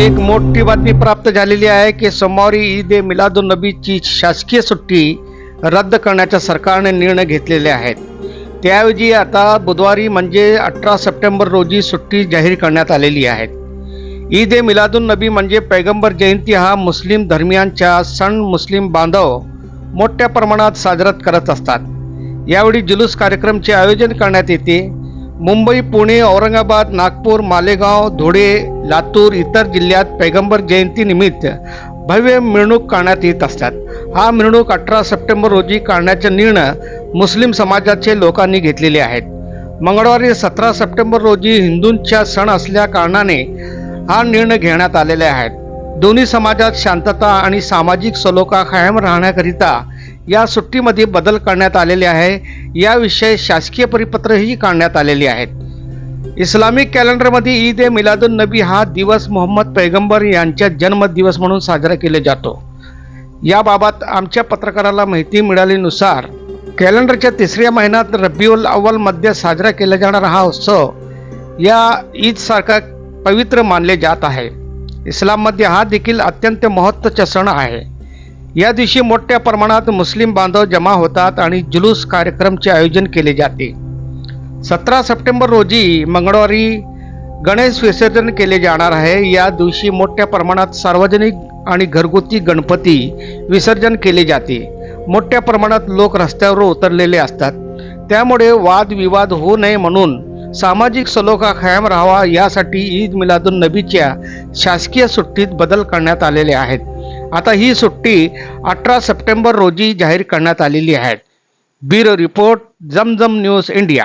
एक मोठी बातमी प्राप्त झालेली आहे की सोमवारी ईद ए मिलादुन नबीची शासकीय सुट्टी रद्द करण्याचा सरकारने निर्णय घेतलेले आहेत. त्याऐवजी आता बुधवारी म्हणजे अठरा सप्टेंबर रोजी सुट्टी जाहीर करण्यात आलेली आहे. ईद ए मिलादुन नबी म्हणजे पैगंबर जयंती हा मुस्लिम धर्मियांच्या सण मुस्लिम बांधव मोठ्या प्रमाणात साजरा करत असतात. यावेळी जुलूस कार्यक्रमचे आयोजन करण्यात येते. मुंबई पुणे औरंगाबाद नागपूर मालेगाव धुळे लातूर इतर जिल्ह्यात पैगंबर जयंतीनिमित्त भव्य मिरवणूक काढण्यात येत असतात. हा मिरवणूक अठरा सप्टेंबर रोजी काढण्याचा निर्णय मुस्लिम समाजाचे लोकांनी घेतलेले आहेत. मंगळवारी सतरा सप्टेंबर रोजी हिंदूंच्या सण असल्या कारणाने हा निर्णय घेण्यात आलेले आहेत दोन्ही समाजात शांतता आणि सामाजिक सलोखा कायम राहण्याकरिता या सुट्टीमध्ये बदल करण्यात आलेले आहे. याविषयी शासकीय परिपत्रही काढण्यात आलेली आहेत. इस्लामिक कॅलेंडरमध्ये ईद ए मिलादुन नबी हा दिवस मोहम्मद पैगंबर यांच्या जन्मदिवस म्हणून साजरा केला जातो. याबाबत आमच्या पत्रकाराला माहिती मिळालीनुसार कॅलेंडरच्या तिसऱ्या महिन्यात रब्बिउल अव्वलमध्ये साजरा केला जाणारा हा उत्सव या ईदसारखा पवित्र मानले जात आहे. इस्लाममध्ये हा देखील अत्यंत महत्त्वाचा सण आहे. या दिवशी मोठ्या प्रमाणात मुस्लिम बांधव जमा होतात आणि जुलूस कार्यक्रमचे आयोजन केले जाते. सतरा सप्टेंबर रोजी मंगळवारी गणेश विसर्जन केले जाणार आहे. या दिवशी मोठ्या प्रमाणात सार्वजनिक आणि घरगुती गणपती विसर्जन केले जाते. मोठ्या प्रमाणात लोक रस्त्यावर उतरलेले असतात. त्यामुळे वादविवाद होऊ नये म्हणून सामाजिक सलोखा कायम राहावा यासाठी ईद मिलादुन नबीच्या शासकीय सुट्टीत बदल करण्यात आलेले आहेत. आता ही सुट्टी अठरा सप्टेंबर रोजी जाहीर करण्यात आलेली आहे. ब्युरो रिपोर्ट जमजम न्यूज इंडिया.